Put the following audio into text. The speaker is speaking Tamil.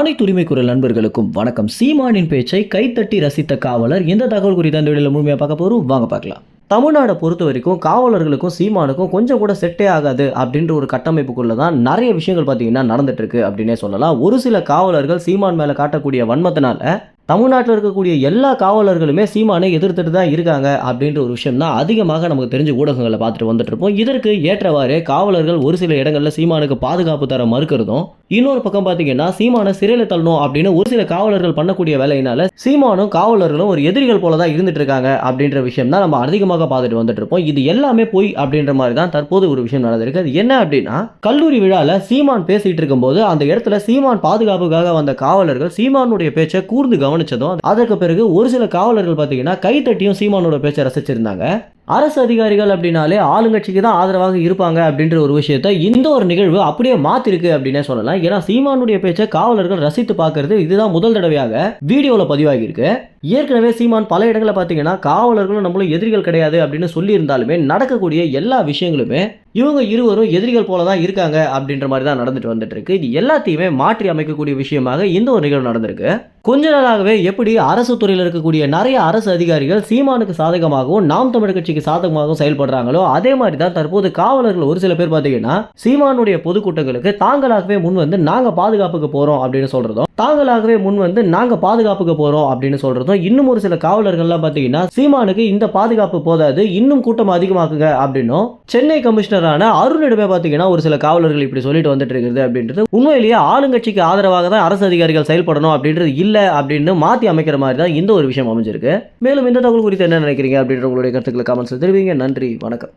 அனைத்து உரிமை குரல் நண்பர்களுக்கும் வணக்கம். சீமானின் பேச்சை கைத்தட்டி ரசித்த காவலர் எந்த தகவல் குறித்த அந்த வீடியோவில் முழுமையாக பார்க்க போகிறோம் வாங்க பார்க்கலாம். தமிழ்நாடை பொறுத்த வரைக்கும் காவலர்களுக்கும் சீமானுக்கும் கொஞ்சம் கூட செட்டே ஆகாது அப்படின்ற ஒரு கட்டமைப்புக்குள்ள தான் நிறைய விஷயங்கள் பார்த்தீங்கன்னா நடந்துட்டு இருக்கு அப்படின்னே சொல்லலாம். ஒரு சில காவலர்கள் சீமான் மேலே காட்டக்கூடிய வன்மத்தினால தமிழ்நாட்டில் இருக்கக்கூடிய எல்லா காவலர்களுமே சீமானை எதிர்த்துட்டு தான் இருக்காங்க அப்படின்ற ஒரு விஷயம் தான் அதிகமாக நமக்கு தெரிஞ்ச ஊடகங்களை பார்த்துட்டு வந்துட்டு இருப்போம் இதற்கு ஏற்றவாறு காவலர்கள் ஒரு சில இடங்களில் சீமானுக்கு பாதுகாப்பு தர மறுக்கிறதும் இன்னொரு பக்கம் பார்த்தீங்கன்னா சீமானை சிறையில் தள்ளணும் அப்படின்னு ஒரு சில காவலர்கள் பண்ணக்கூடிய வேலையினால சீமானும் காவலர்களும் ஒரு எதிரிகள் போல தான் இருந்துட்டு இருக்காங்க அப்படின்ற விஷயம் தான் நம்ம அதிகமாக பார்த்துட்டு வந்துட்டு இருப்போம் இது எல்லாமே போய் அப்படின்ற மாதிரி தான் தற்போது ஒரு விஷயம் நடந்திருக்கு. அது என்ன அப்படின்னா கல்லூரி விழாவில் சீமான் பேசிட்டு இருக்கும்போது அந்த இடத்துல சீமான் பாதுகாப்புக்காக வந்த காவலர்கள் சீமானுடைய பேச்சை கூர்ந்து கவனிச்சதும் அதற்கு பிறகு ஒரு சில காவலர்கள் பார்த்தீங்கன்னா கைத்தட்டியும் சீமானோட பேச்சை ரசிச்சிருந்தாங்க. அரசு அதிகாரிகள் அப்படின்னாலே ஆளுங்கட்சிக்கு தான் ஆதரவாக இருப்பாங்க அப்படின்ற ஒரு விஷயத்த இந்த ஒரு நிகழ்வு அப்படியே மாத்திருக்கு அப்படின்னே சொல்லலாம். ஏன்னா சீமானுடைய பேச்சை காவலர்கள் ரசித்து பார்க்கறது இதுதான் முதல் தடவையாக வீடியோவில் பதிவாகியிருக்கு. ஏற்கனவே சீமான் பல இடங்களில் பார்த்தீங்கன்னா காவலர்களும் நம்மளும் எதிரிகள் கிடையாது அப்படின்னு சொல்லியிருந்தாலுமே நடக்கக்கூடிய எல்லா விஷயங்களுமே இவங்க இருவரும் எதிரிகள் போல தான் இருக்காங்க அப்படின்ற மாதிரி தான் நடந்துட்டு வந்துட்டு இருக்கு இது எல்லாத்தையுமே மாற்றி அமைக்கக்கூடிய விஷயமாக இந்த ஒரு நிகழ்வு நடந்திருக்கு. கொஞ்ச நாளாகவே எப்படி அரசு துறையில் இருக்கக்கூடிய நிறைய அரசு அதிகாரிகள் சீமானுக்கு சாதகமாகவும் நாம் தமிழர் கட்சிக்கு சாதகமாகவும் செயல்படுறாங்களோ அதே மாதிரி தான் தற்போது காவலர்கள் ஒரு சில பேர் பார்த்தீங்கன்னா சீமானுடைய பொதுக்கூட்டங்களுக்கு தாங்களாகவே முன் வந்து நாங்கள் பாதுகாப்புக்கு போகிறோம் அப்படின்னு சொல்கிறதும் தாங்களாகவே முன் வந்து நாங்கள் பாதுகாப்புக்கு போகிறோம் அப்படின்னு சொல்கிறதும் இன்னும் ஒரு சில காவலர்கள்லாம் பார்த்தீங்கன்னா சீமானுக்கு இந்த பாதுகாப்பு போதாது இன்னும் கூட்டம் அதிகமாக்குங்க அப்படின்னும் சென்னை கமிஷனரான அருணிடமே பார்த்தீங்கன்னா ஒரு சில காவலர்கள் இப்படி சொல்லிட்டு வந்துட்டு இருக்கிறது அப்படின்றது உண்மையிலேயே ஆளுங்கட்சிக்கு ஆதரவாக தான் அரசு அதிகாரிகள் செயல்படணும் அப்படின்றது இல்லை அப்படின்னு மாற்றி அமைக்கிற மாதிரி தான் இந்த ஒரு விஷயம் அமைஞ்சிருக்கு. மேலும் இந்த தகவல் குறித்து என்ன நினைக்கிறீங்க அப்படின்ற உங்களுடைய கருத்துக்களை கமெண்ட்ஸில் தெரிவிங்க நன்றி. வணக்கம்.